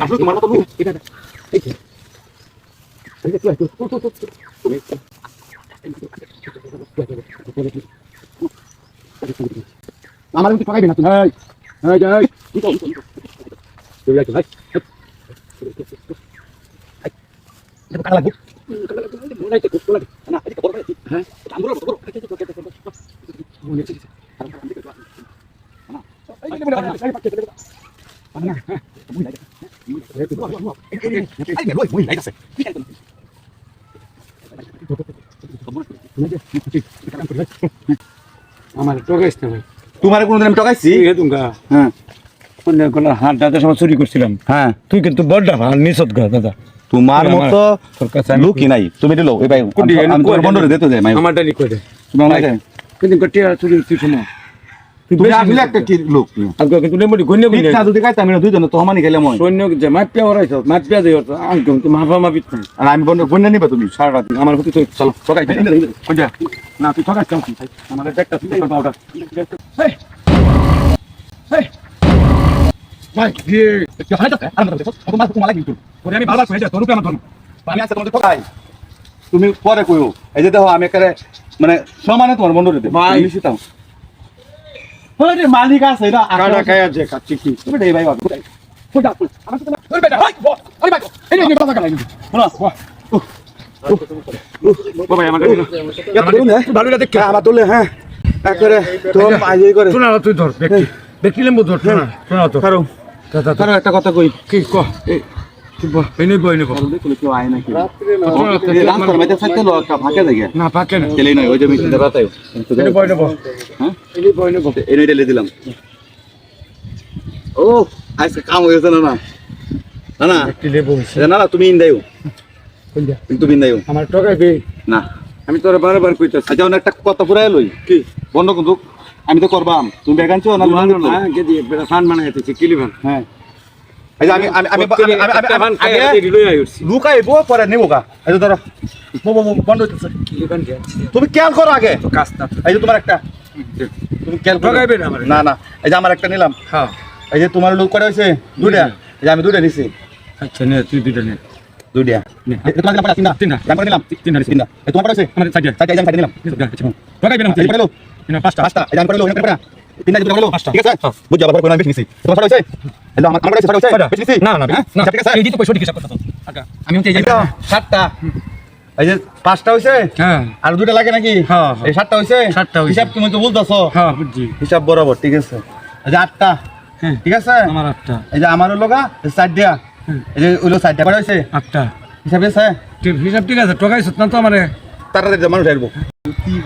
আসলে তোমার মতো এটা এই যে আমার কিন্তু পাকাইবি না তুই এই এই তো যাই ভাই এটা কালা লাগবে মনে হয় তো কোলা না এটা বড় হ্যাঁ আমরো বড় মনে হচ্ছে আমার টোকাইস না ভাই তোমার কোনদিন আমি টকাইছি? হ্যাঁ। কোনো হাত দাদার সময় চুরি করছিলাম। হ্যাঁ। তুই কিন্তু বড্ডা ভালো নিষদ গা দাদা। তোমার মতো কাছে নাই। তুমি দিলো এই ভাই কোনটি? আমি- তোমার বন্ধ দিতে যাই আমারটা নি দে। তুমি আমার কিন্তু কটিয়া চুরি তুই শুনো। আমার হতে তো চলো যা না তুই ঠকাস কেমন আমাদের ব্যাগটা তুই কি হয়? তুমি পরে কইও। এই যে দেখো আমি একারে মানে সমানে তোমার বন্ধ দিতে ওই যে মালিক আছে এটা কাটা খায়া যে কাচ্চি কি তুমি দেই ভাই বাবা কোটা আমার তো ওই বেটা ভাই আরে ভাই এই নে কথা কালাই শোনো ও ভাই আমার কাছে ভালো লাগে দেখে। আমার তোলে হ্যাঁ। একবারে তো আইয়ে করে। শোনা তুই ধর ব্যক্তি ব্যক্তি লেম্বু ধর শোনা শোনা তো একটা কথা কই। কি ক? না হ্যাঁ দিলাম। ও আজকে কাম হয়েছে তুমি ইন্দাইও। তুমি ইন্দাইও। আমার টকাইবে না। আমি তোরা বারবার কইতাছি আচ্ছা অনেক একটা কথা ফুরাই লই কি? বন্ধ কিন্তু আমি তো করবাম তুমি ব্যাগ আনছো না লুহান? হ্যাঁ দিয়ে বেটা ফান বানাইতেছি কিলিভান। হ্যাঁ আমি আমি লুকাইবো পরে নেব গা এই যে ধরো বন্ধ তুমি খেয়াল করো আগে এই যে তোমার একটা তুমি খেয়াল করো না না এই যে আমার একটা নিলাম হ্যাঁ এই যে তোমার লোক করে হয়েছে দুইটা এই যে আমি দুইটা নিছি আচ্ছা নে তুই দুইটা নে দুইটা তোমার দিলাম তিনটা তিনটা। আমি নিলাম তিনটা তিনটা তোমার করে হয়েছে আমার সাইডে চারটা আমি চারটা নিলাম ঠকাইবে না এই করে লো না পাঁচটা পাঁচটা এই আমি করে লো এখানে করে না। করে পাঁচটা। ঠিক আছে? হ্যাঁ। বুঝছি আবার করে নিছি। তোমার করে হয়েছে? আমার আমার করে হয়েছে? হয়েছে নিছি? না না হ্যাঁ? না আচ্ছা, ঠিক আছে? এই দিতে পয়সা ঠিক হিসাব আচ্ছা। আমি হচ্ছে এই যে এই তো, সাতটা। এই যে পাঁচটা হয়েছে? হ্যাঁ। আর দুটো লাগে নাকি? হ্যাঁ। এই সাতটা হয়েছে? সাতটা হইছে। হিসাব তুমি তো বুঝতেছো হ্যাঁ বুঝছি। হিসাব বরাবর ঠিক আছে? এই যে আটটা। হ্যাঁ। ঠিক আছে? আমার আটটা। এই যে আমার চার দিয়া। এই যে দিয়া আটটা। হিসাব আছে ঠিক হিসাব ঠিক আছে ঠকাইছ না তো আমারে তাড়াতাড়ি মানুষ আসব।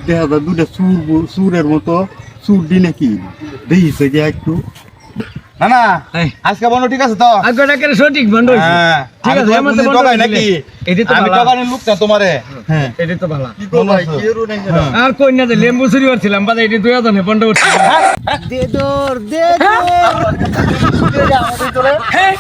দেখা যায় দুটা সুর সুরের মতো। সুর দি নাকি দেখিছে যে একটু। না না আজকে বন্ধ ঠিক আছে তো? কেন সঠিক বন্ধ হইছে? হ্যাঁ ঠিক আছে, তোমার এর বন্ধ নাকি? এটি তো আমি ভালো। লোক না তোমারে। হ্যাঁ এটি তো ভালো। কি করব ভাই, কি এরও নাই আর কই না লেম্বু চুরি করছিলাম বাদে এটি দুই হাজার বন্ধ হ্যাঁ